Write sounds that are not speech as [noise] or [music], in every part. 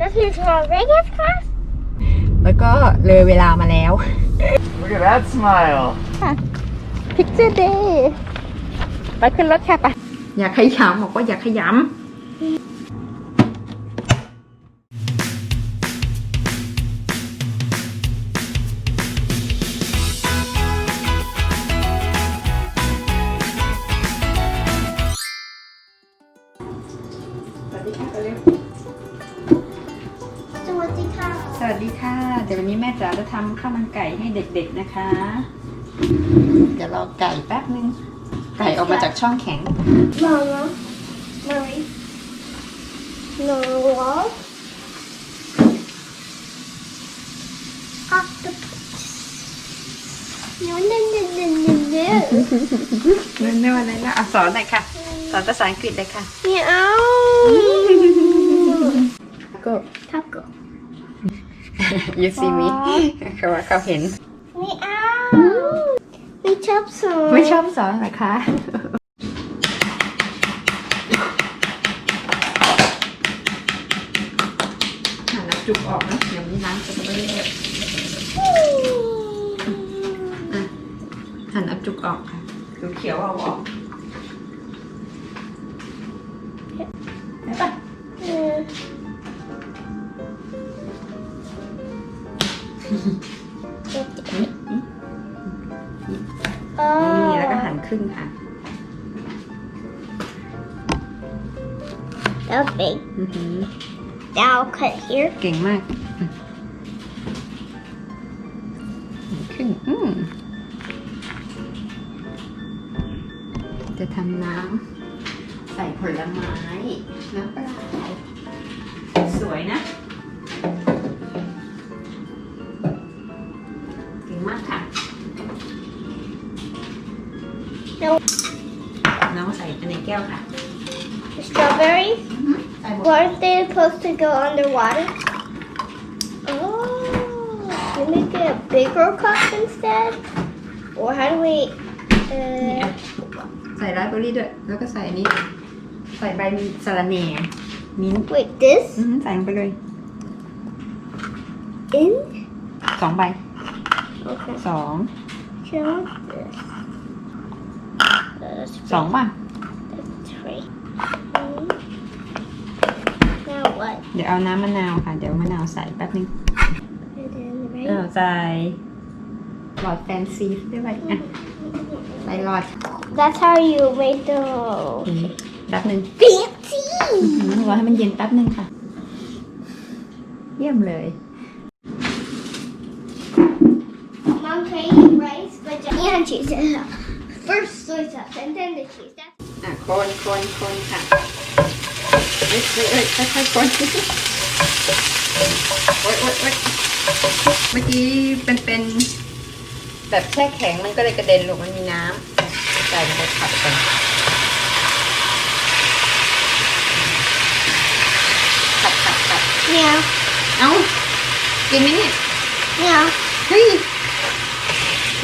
That's your tomorrow Vegas class? แล้วก็เลยเวลามาแล้ว Look at that smile. Picture day ไปขึ้นรถค่ะไป อย่าขยำบอกว่าอย่าขยำ วัสดีค่ะ เดี๋ยววันนี้แม่จ๋าจะทำข้าวมันไก่ให้เด็กๆนะคะ เดี๋ยวรอไก่แป๊บนึง ไก่ออกมาจากช่องแข็ง Mama. Murray. No wall. Octopus. No, no, no, no, no, no. นั่นนี่วันอะไรนะอะสอนหน่อยค่ะสอนภาษาอังกฤษเลยค่ะ Meow. ก็ Taco. You see me เขาว่าเขาเห็น Meow. We chop some. ไม่ชอบสอนเหรอคะหั่นน้ำจุกออกนะเดี๋ยวมีน้ำจะไม่ได้เลยอะหั่นน้ำจุกออกค่ะเขียวๆเอาออก นี่นี่นี่แล้วก็หั่นครึ่งค่ะ That was big. อือหือ Now I'll cut here. เก่งมากอืมหั่นครึ่งอืมจะทำน้ำใส่ผลไม้น้ำเปล่าสวยนะ ก้วค่ะ The strawberries. ใส่หมด Weren't they supposed to go underwater? Oh, we make it a bigger cup instead? Or how do we? นี่ Uh, อะใส่ราสเบอร์รี่ด้วย แล้วก็ใส่อันนี้ ใส่ใบสะระแหน่มิ้นท์ wait, this อือหือใส่ลงไปเลย in? สองใบ Okay. สอง Show this. That's สองป่ะ That's three. Mm. Now what? เดี๋ยวเอาน้ำมะนาวค่ะ เดี๋ยวมะนาวใส่แป๊บนึง Put it in the เออ right. ใส่หลอดแฟนซีด้วยอะใส่หลอด That's how you make the อืมแป๊บนึง fancy. อื้อหือรอให้มันเย็นแป๊บนึงค่ะ เยี่ยมเลย Mom can eat rice, but and cheese. First soy sauce and then the cheese. That's อะคนคนคนค่ะ เอ้ยเอ้ยเอ้ยค่อยๆคนโอ๊ยโอ๊ยโอ๊ยเมื่อกี้เป็นเป็นแบบแช่แข็งมันก็เลยกระเด็นลูกมันมีน้ำใส่ลงไปผัดกันผัดผัดผัด meow เอ้ากินไหมเนี่ย meow. เฮ้ย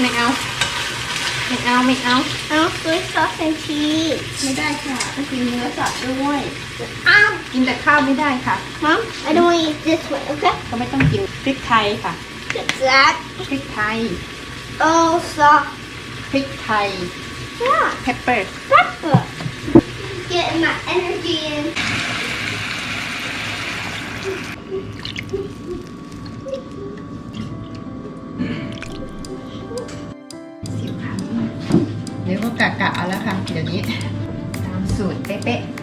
ไม่เอา ไม่เอาไม่เอา Oh, soy sauce and cheese. ไม่ได้ค่ะต้องกินเนื้อสัตว์ด้วย Um, กินแต่ข้าวไม่ได้ค่ะ Mom, I don't want to eat this one. Okay. ก็ไม่ต้องกินพริกไทยค่ะ What's that? พริกไทย Oh, sauce. พริกไทย Yeah, เพปเปอร์ pepper. Getting my energy in. กะกะเอาแล้วค่ะ เดี๋ยวนี้ตามสูตรเป๊ะๆ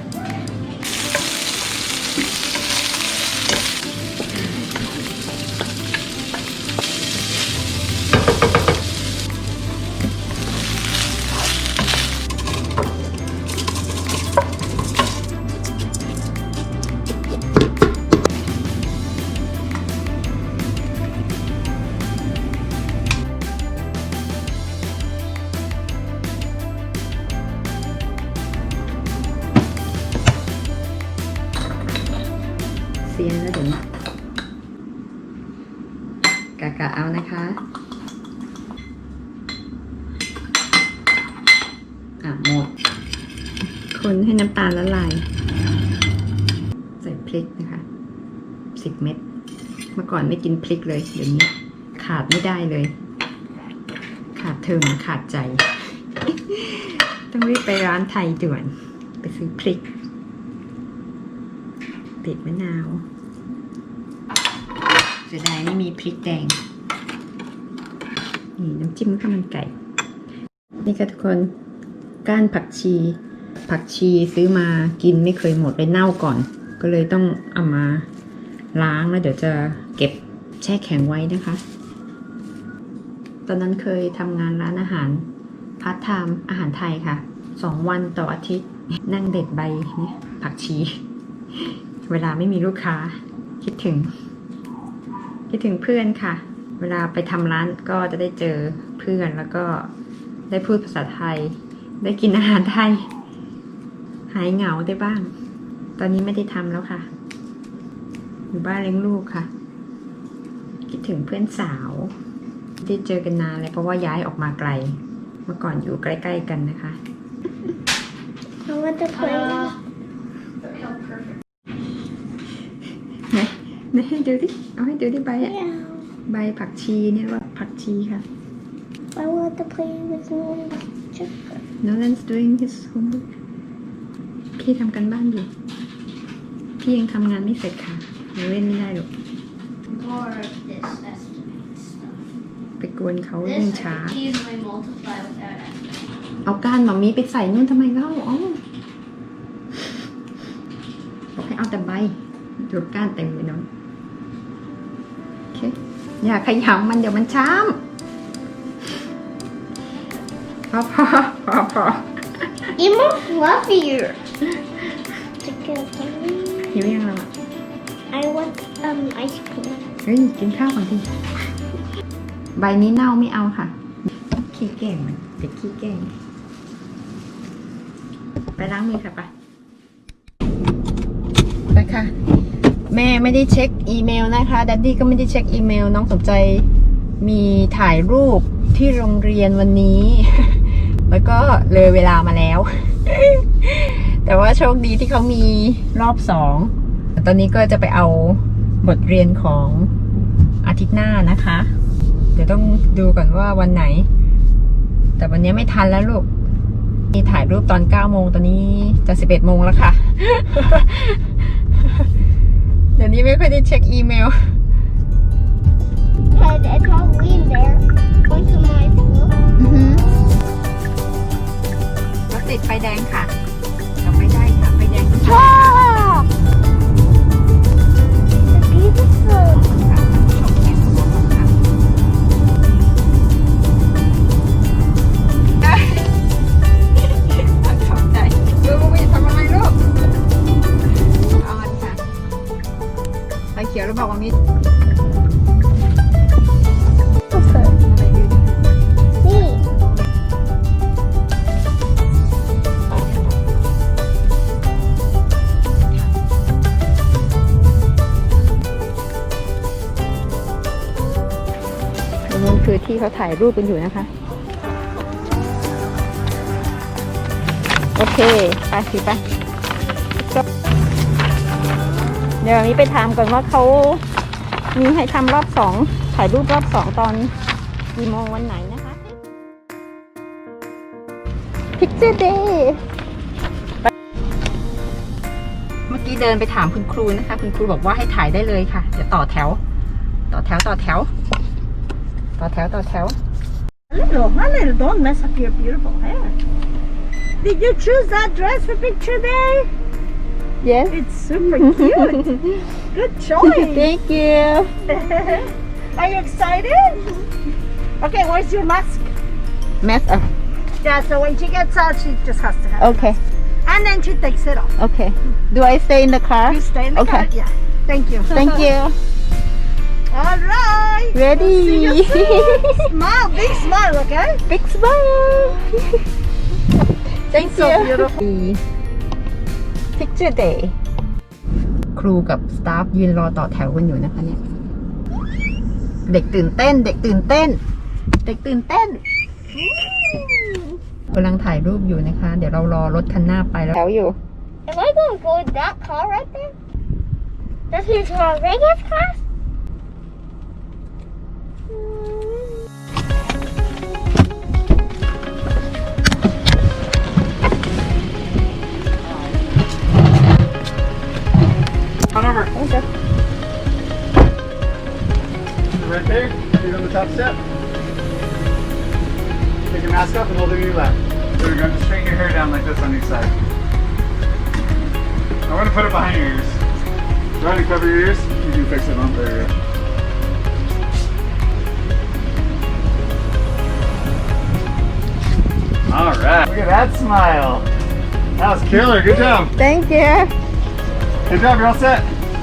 ซียนแล้วเดี๋ยวนี้กะกะเอานะคะอะหมด คนให้น้ำตาลละลาย ใส่พริกนะคะสิบเม็ด เมื่อก่อนไม่กินพริกเลย เดี๋ยวนี้ขาดไม่ได้เลย ขาดเธอเหมือนขาดใจ ต้องรีบไปร้านไทยด่วน ไปซื้อพริกติดมะนาวเสียดายไม่มีพริกแดง นี่น้ำจิ้มข้าวมันไก่ นี่ค่ะทุกคน ก้านผักชี ผักชีซื้อมากินไม่เคยหมดเลยเน่าก่อน ก็เลยต้องเอามาล้างแล้วเดี๋ยวจะเก็บแช่แข็งไว้นะคะ ตอนนั้นเคยทำงานร้านอาหารพาร์ทไทม์อาหารไทยค่ะสองวันต่ออาทิตย์ นั่งเด็ดใบเนี่ยผักชี เวลาไม่มีลูกค้าคิดถึง คิดถึงเพื่อนค่ะ เวลาไปทำร้านก็จะได้เจอเพื่อนแล้วก็ได้พูดภาษาไทย ได้กินอาหารไทย หายเหงาได้บ้าง ตอนนี้ไม่ได้ทำแล้วค่ะ อยู่บ้านเลี้ยงลูกค่ะ คิดถึงเพื่อนสาวไม่ได้เจอกันนานเลยเพราะว่าย้ายออกมาไกล เมื่อก่อนอยู่ใกล้ ๆ กันนะคะ I want to play. Uh, oh, perfect. ไหนไห นให้ดูดิ เอาให้ดูดิใบอะ Yeah. ใบผักชีเนี่ยว่าผักชีค่ะ I want to play with Nolan's checker. Nolan's doing his homework พี่ทำกันบ้านอยู่ พี่ยังทำงานไม่เสร็จค่ะหนูเล่นไม่ได้หรอก More of this estimate stuff. ไปกวนเขายิ่ง This ช้า I can easily multiply without estimate. เอาก้านหมามีไปใส่นู่นทำไมเล่าอ๋อบอกให้เอาแต่ใบดูก้านเต็มเลยเนาะโอเค อย่าขยำมันเดี๋ยวมันช้ำพอพอพอพอ Get more fluffier. Chicken หิวยังเราอะ I want um ice cream. เฮ้ยกินข้าวก่อนดิใบนี้เน่าไม่เอาค่ะ ขี้แกล้งมันเด็กขี้แกล้งไปล้างมือค่ะไปไปค่ะ แม่ไม่ได้เช็คอีเมลนะคะดัดดี้ก็ไม่ได้เช็คอีเมล น้องสนใจมีถ่ายรูปที่โรงเรียนวันนี้ แล้วก็เลยเวลามาแล้ว แต่ว่าโชคดีที่เขามีรอบสองตอนนี้ก็จะไปเอาบทเรียนของอาทิตย์หน้านะคะ เดี๋ยวต้องดูก่อนว่าวันไหน แต่วันนี้ไม่ทันแล้วลูกมีถ่ายรูปตอน9โมงตอนนี้จะ11โมงแล้วค่ะ ดี๋ยวนี้ไม่ค่อยได้เช็คอีเมล อกว่ามี Beautiful. อะไรอยู่ Nee. อันนู้นคือที่เขาถ่ายรูปกันอยู่นะคะ โอเค ไปสิไป เดี๋ยวนี้ไปถามก่อนว่าเขามีให้ทำรอบสองถ่ายรูปรอบสองตอนกี่โมงวันไหนนะคะ Picture Day เมื่อกี้เดินไปถามคุณครูนะคะ คุณครูบอกว่าให้ถ่ายได้เลยค่ะเดี๋ยวต่อแถว ต่อแถวต่อแถว ต่อแถวต่อแถว Little, my little, don't mess up your beautiful hair. Did you choose that dress for picture day? Yes It's super cute. [laughs] Good choice. Thank you [laughs] Are you excited? Okay, where's your mask? Mask. up Yeah, so when she gets out, she just has to have it. Okay And then she takes it off. Okay Do I stay in the car You stay in the Okay. car? Yeah. Thank you. Thank [laughs] you All right. Ready soon. smile, big smile, okay? Big smile Thank So you beautiful. Picture Day ครูกับสตาฟยืนรอต่อแถวกันอยู่นะคะเนี่ย เด็กตื่นเต้น เด็กตื่นเต้น เด็กตื่นเต้นกำลังถ่ายรูปอยู่นะคะ เดี๋ยวเรารอรถคันหน้าไปแล้วแถวอยู่ Am I going to go with that car right there? Das means for Vegas class? Feet on the top step. Take your mask off and hold it in your lap. So you're going to straighten your hair down like this on each side. I'm going to put it behind your ears. Trying to cover your ears. You can fix it on there. All right. Look at that smile. That was killer. Good job. thank you Good job. You're all set.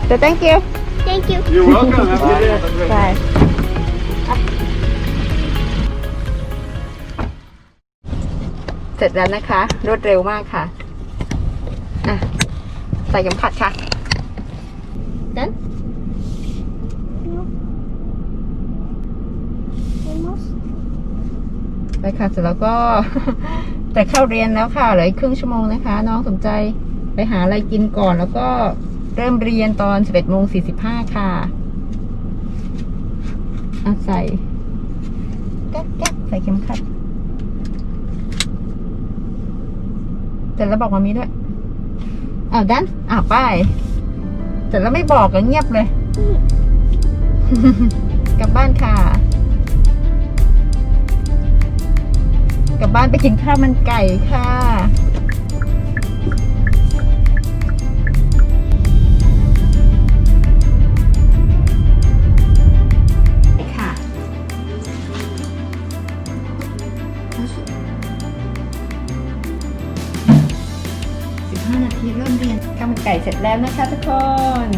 so thank you Thank you. You're welcome. Have a [laughs] เสร็จแล้วนะคะ รวดเร็วมากค่ะอะใส่เข็มขัดค่ะ Done? No. Almost. ไปค่ะ เสร็จแล้วก็ แต่เข้าเรียนแล้วค่ะ เหลืออีกครึ่งชั่วโมงนะคะ น้องสนใจไปหาอะไรกินก่อนแล้วก็เริ่มเรียนตอน 11โมง45 ค่ะอะใส่แก๊กแก๊กใส่เข็มขัด เสร็จแล้วบอกมามีด้วยอ้าวดันอ้าวไป้ายเสร็จแล้วไม่บอกก็เงียบเลย กลับบ้านค่ะ กลับบ้านไปกินข้าวมันไก่ค่ะค่ะ แล้วนะคะทุกคน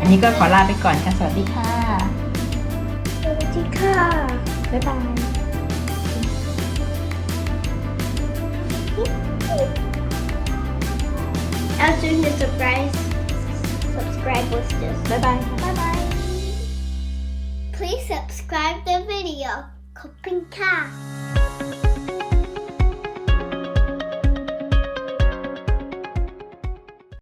อันนี้ก็ขอลาไปก่อนค่ะ สวัสดีค่ะ Tika. บ๊ายบาย I'll soon the surprise subscribe with this. บ๊ายบาย Bye bye. Please subscribe the video. Coping cat.